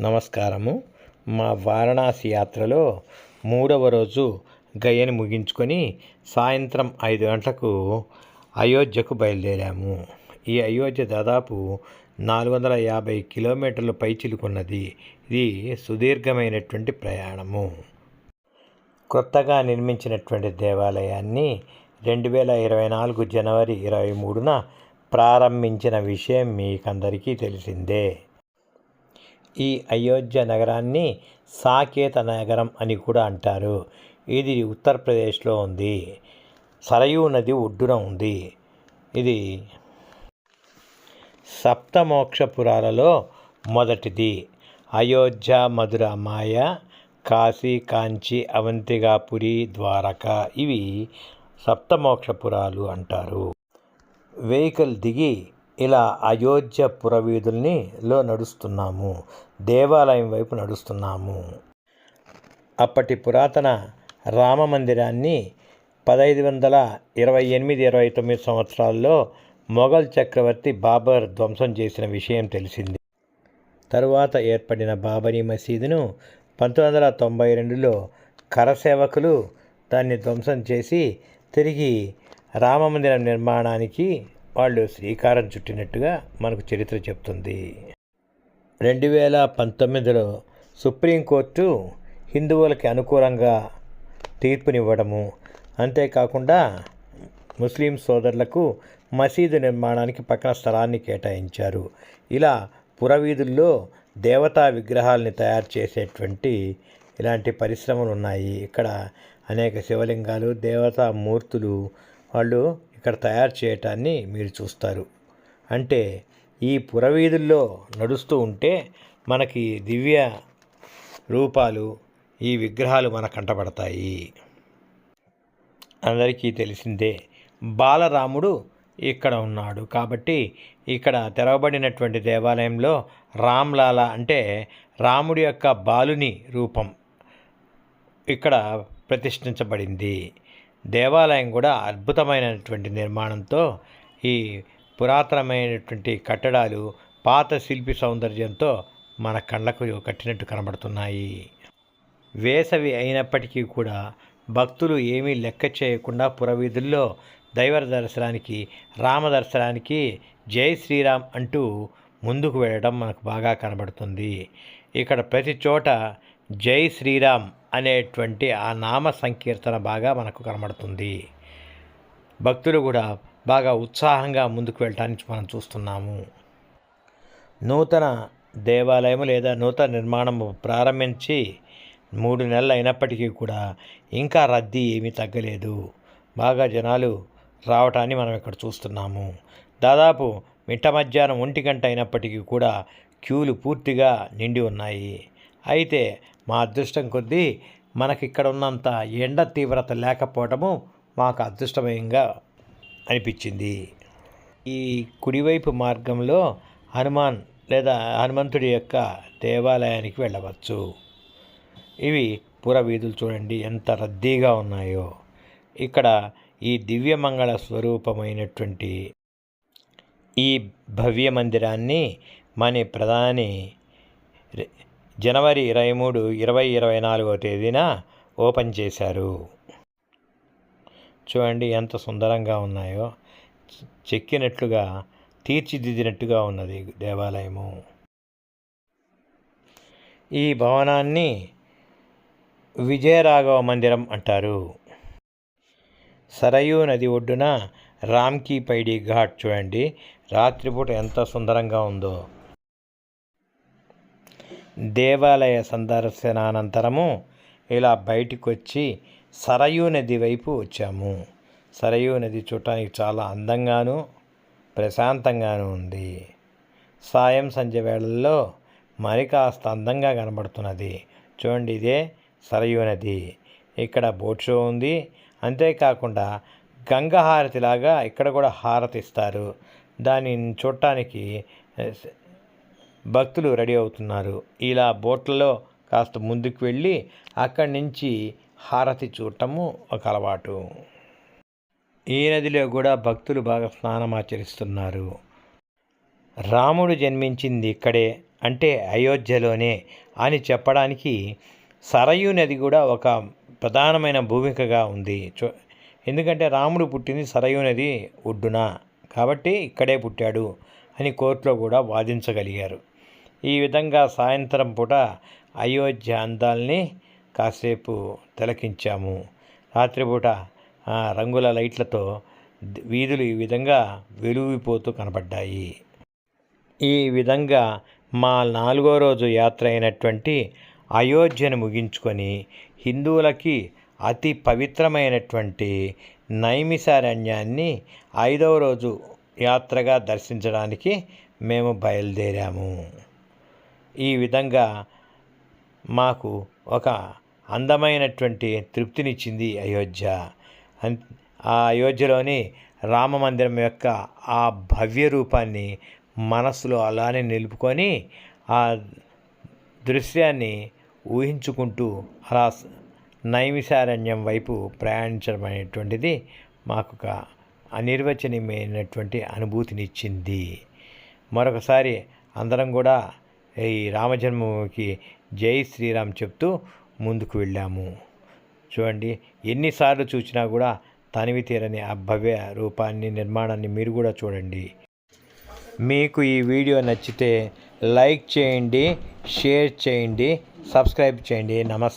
నమస్కారము. మా వారణాసి యాత్రలో మూడవ రోజు గయని ముగించుకొని సాయంత్రం ఐదు గంటలకు అయోధ్యకు బయలుదేరాము. ఈ అయోధ్య దాదాపు నాలుగు వందల యాభై కిలోమీటర్ల పైచిలుకున్నది ఇది సుదీర్ఘమైనటువంటి ప్రయాణము. కొత్తగా నిర్మించినటువంటి దేవాలయాన్ని రెండు వేల ఇరవై నాలుగు జనవరి ఇరవై మూడున ప్రారంభించిన విషయం మీకందరికీ తెలిసిందే. ఈ అయోధ్య నగరాన్ని సాకేత నగరం అని కూడా అంటారు. ఇది ఉత్తరప్రదేశ్లో ఉంది. సరయూ నది ఒడ్డున ఉంది. ఇది సప్తమోక్షపురాలలో మొదటిది. అయోధ్య మధుర మాయ కాశీ కాంచి అవంతిగాపురి ద్వారక ఇవి సప్తమోక్షపురాలు అంటారు. వెహికల్ దిగి ఇలా అయోధ్య పురవీధుల్ని లో నడుస్తున్నాము. దేవాలయం వైపు నడుస్తున్నాము. అప్పటి పురాతన రామ మందిరాన్ని పదహైదు వందల ఇరవై ఎనిమిది ఇరవై తొమ్మిది సంవత్సరాల్లో మొఘల్ చక్రవర్తి బాబర్ ధ్వంసం చేసిన విషయం తెలిసింది. తరువాత ఏర్పడిన బాబరీ మసీదును పంతొమ్మిది వందల తొంభై రెండులో కరసేవకులు దాన్ని ధ్వంసం చేసి తిరిగి రామమందిరం నిర్మాణానికి వాళ్ళు శ్రీకారం చుట్టినట్టుగా మనకు చరిత్ర చెప్తుంది. రెండు వేల పంతొమ్మిదిలో సుప్రీంకోర్టు హిందువులకి అనుకూలంగా తీర్పునివ్వడము అంతేకాకుండా ముస్లిం సోదరులకు మసీదు నిర్మాణానికి పక్కన స్థలాన్ని కేటాయించారు. ఇలా పురవీధుల్లో దేవతా విగ్రహాలని తయారు చేసేటువంటి ఇలాంటి పరిశ్రమలు ఉన్నాయి. ఇక్కడ అనేక శివలింగాలు దేవతా మూర్తులు వాళ్ళు ఇక్కడ తయారు చేయటాన్ని మీరు చూస్తారు. అంటే ఈ పురవీధుల్లో నడుస్తూ ఉంటే మనకి దివ్య రూపాలు ఈ విగ్రహాలు మన కంటపడతాయి. అందరికీ తెలిసిందే బాలరాముడు ఇక్కడ ఉన్నాడు. కాబట్టి ఇక్కడ తెరవబడినటువంటి దేవాలయంలో రామ్లాల అంటే రాముడి యొక్క బాలుని రూపం ఇక్కడ ప్రతిష్ఠించబడింది. దేవాలయం కూడా అద్భుతమైనటువంటి నిర్మాణంతో ఈ పురాతనమైనటువంటి కట్టడాలు పాత శిల్పి సౌందర్యంతో మన కళ్ళకు కట్టినట్టు కనబడుతున్నాయి. వేసవి అయినప్పటికీ కూడా భక్తులు ఏమీ లెక్క చేయకుండా పురవీధుల్లో దైవ దర్శనానికి రామ దర్శనానికి జై శ్రీరామ్ అంటూ ముందుకు వెళ్ళడం మనకు బాగా కనబడుతుంది. ఇక్కడ ప్రతి చోట జై శ్రీరామ్ అనేటువంటి ఆ నామ సంకీర్తన బాగా మనకు కనబడుతుంది. భక్తులు కూడా బాగా ఉత్సాహంగా ముందుకు వెళ్ళటానికి మనం చూస్తున్నాము. నూతన దేవాలయం లేదా నూతన నిర్మాణం ప్రారంభించి మూడు నెలలు అయినప్పటికీ కూడా ఇంకా రద్దీ ఏమీ తగ్గలేదు. బాగా జనాలు రావటాన్ని మనం ఇక్కడ చూస్తున్నాము. దాదాపు మిట్ట మధ్యాహ్నం ఒంటి గంట అయినప్పటికీ కూడా క్యూలు పూర్తిగా నిండి ఉన్నాయి. అయితే మా అదృష్టం కొద్దీ మనకి ఇక్కడ ఉన్నంత ఎండ తీవ్రత లేకపోవటము మాకు అదృష్టమయంగా అనిపించింది. ఈ కుడివైపు మార్గంలో హనుమాన్ లేదా హనుమంతుడి యొక్క దేవాలయానికి వెళ్ళవచ్చు. ఇవి పురవీధులు చూడండి ఎంత రద్దీగా ఉన్నాయో. ఇక్కడ ఈ దివ్యమంగళ స్వరూపమైనటువంటి ఈ భవ్య మందిరాన్ని మన ప్రధాని జనవరి ఇరవై మూడు ఇరవై ఇరవై నాలుగవ తేదీన ఓపెన్ చేశారు. చూడండి ఎంత సుందరంగా ఉన్నాయో. చెక్కినట్లుగా తీర్చిదిద్దినట్టుగా ఉన్నది దేవాలయము. ఈ భవనాన్ని విజయరాఘవ మందిరం అంటారు. సరయూ నది ఒడ్డున రామ్కీ పైడి ఘాట్ చూడండి. రాత్రిపూట ఎంత సుందరంగా ఉందో. దేవాలయ సందర్శనానంతరము ఇలా బయటికి వచ్చి సరయూ నది వైపు వచ్చాము. సరయూ నది చూడటానికి చాలా అందంగాను ప్రశాంతంగాను ఉంది. సాయం సంధ్య వేళల్లో మరి కాస్త అందంగా కనబడుతున్నది. చూడండి ఇదే సరయూ నది. ఇక్కడ బోట్ షో ఉంది. అంతేకాకుండా గంగ హారతిలాగా ఇక్కడ కూడా హారతి ఇస్తారు దానిని చూడటానికి భక్తులు రెడీ అవుతున్నారు. ఇలా బోట్లలో కాస్త ముందుకు వెళ్ళి అక్కడి నుంచి హారతి చూడటము ఒక అలవాటు. ఈ నదిలో కూడా భక్తులు బాగా స్నానం ఆచరిస్తున్నారు. రాముడు జన్మించింది ఇక్కడే అంటే అయోధ్యలోనే అని చెప్పడానికి సరయూ నది కూడా ఒక ప్రధానమైన భూమికగా ఉంది. చూ ఎందుకంటే రాముడు పుట్టింది సరయూ నది ఒడ్డున కాబట్టి ఇక్కడే పుట్టాడు అని కోర్టులో కూడా వాదించగలిగారు. ఈ విధంగా సాయంత్రం పూట అయోధ్య అందాల్ని కాసేపు తిలకించాము. రాత్రిపూట రంగుల లైట్లతో వీధులు ఈ విధంగా వెలువిపోతూ కనబడ్డాయి. ఈ విధంగా మా నాలుగో రోజు యాత్ర అయినటువంటి అయోధ్యను ముగించుకొని హిందువులకి అతి పవిత్రమైనటువంటి నైమిసారణ్యాన్ని ఐదవ రోజు యాత్రగా దర్శించడానికి మేము బయలుదేరాము. ఈ విధంగా మాకు ఒక అందమైనటువంటి తృప్తినిచ్చింది అయోధ్య. ఆ అయోధ్యలోని రామ మందిరం యొక్క ఆ భవ్య రూపాన్ని మనసులో అలానే నిలుపుకొని ఆ దృశ్యాన్ని ఊహించుకుంటూ అలా స- నైమిసారణ్యం వైపు ప్రయాణించడం అనేటువంటిది మాకు ఒక అనిర్వచనీయమైనటువంటి అనుభూతినిచ్చింది. మరొకసారి అందరం కూడా ఈ రామజన్మభూమికి జై శ్రీరామ్ చెప్తూ ముందుకు వెళ్ళాము. చూడండి ఎన్నిసార్లు చూసినా కూడా తనివి తీరని ఆ భవ్య రూపాన్ని నిర్మాణాన్ని మీరు కూడా చూడండి. మీకు ఈ వీడియో నచ్చితే లైక్ చేయండి షేర్ చేయండి సబ్స్క్రైబ్ చేయండి. నమస్తే.